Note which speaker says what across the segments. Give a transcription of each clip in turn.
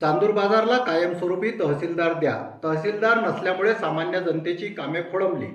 Speaker 1: चांदूर बाजारला कायमस्वरूपी तहसीलदार द्या. तहसीलदार नसल्यामुळे सामान्य जनतेची कामे खोळंबली.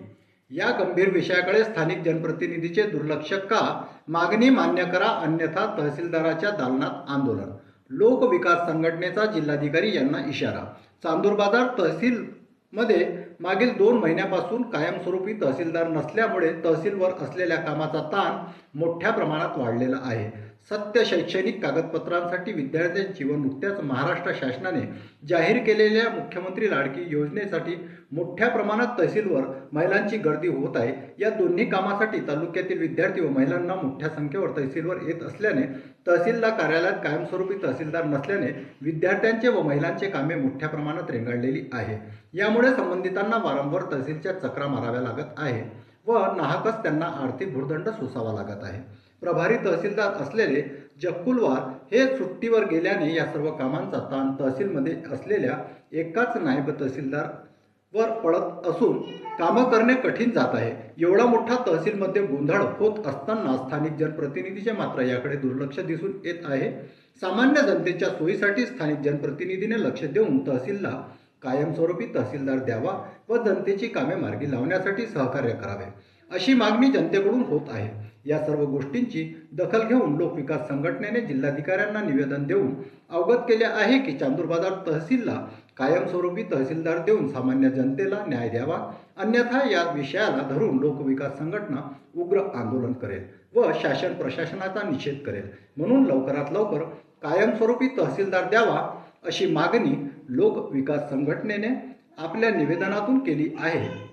Speaker 1: या गंभीर विषयाकडे स्थानिक जनप्रतिनिधीचे दुर्लक्ष का? मागणी मान्य करा अन्यथा तहसीलदाराच्या दालनात आंदोलन. लोकविकास संघटनेचा जिल्हाधिकारी यांना इशारा. चांदूर बाजार तहसील मध्ये मागील दोन महिन्यापासून कायमस्वरूपी तहसीलदार नसल्यामुळे तहसीलवर असलेल्या कामाचा ताण मोठ्या प्रमाणात वाढलेला आहे. सत्य शैक्षणिक कागदपत्रांसाठी विद्यार्थ्यांची व नुकत्याच महाराष्ट्र शासनाने जाहीर केलेल्या मुख्यमंत्री लाडकी योजनेसाठी मोठ्या प्रमाणात तहसीलवर महिलांची गर्दी होत आहे. या दोन्ही कामासाठी तालुक्यातील विद्यार्थी व महिलांना मोठ्या संख्येवर तहसीलवर येत असल्याने तहसीलदार कार्यालयात कायमस्वरूपी तहसीलदार नसल्याने विद्यार्थ्यांचे व महिलांचे कामे मोठ्या प्रमाणात रेंगाळलेली आहे. यामुळे संबंधितांना वारंवार तहसीलच्या चक्रा माराव्या लागत आहे व नाहकच त्यांना आर्थिक भूर्दंड सोसावा लागत आहे. प्रभारी तहसीलदार असलेले जक्कुलवार हे सुट्टीवर गेल्याने या सर्व कामांचा ताण तहसीलमध्ये असलेल्या एकाच नायब तहसीलदार वर पडत असून कामं करणे कठीण जात आहे. एवढा मोठा तहसीलमध्ये गोंधळ होत असताना स्थानिक जनप्रतिनिधीचे मात्र याकडे दुर्लक्ष दिसून येत आहे. सामान्य जनतेच्या सोयीसाठी स्थानिक जनप्रतिनिधीने लक्ष देऊन तहसीलला कायमस्वरूपी तहसीलदार द्यावा व जनतेची कामे मार्गी लावण्यासाठी सहकार्य करावे अशी मागणी जनतेकडून होत आहे. या सर्व गोष्टींची दखल घेऊन लोकविकास संघटनेने जिल्हाधिकाऱ्यांना निवेदन देऊन अवगत केले आहे की चांदूर बाजार तहसीलला कायमस्वरूपी तहसीलदार देऊन सामान्य जनतेला न्याय द्यावा अन्यथा या विषयाला धरून लोकविकास संघटना उग्र आंदोलन करेल व शासन प्रशासनाचा निषेध करेल. म्हणून लवकरात लवकर कायमस्वरूपी तहसीलदार द्यावा अशी मागणी लोकविकास संघटनेने आपल्या निवेदनातून केली आहे.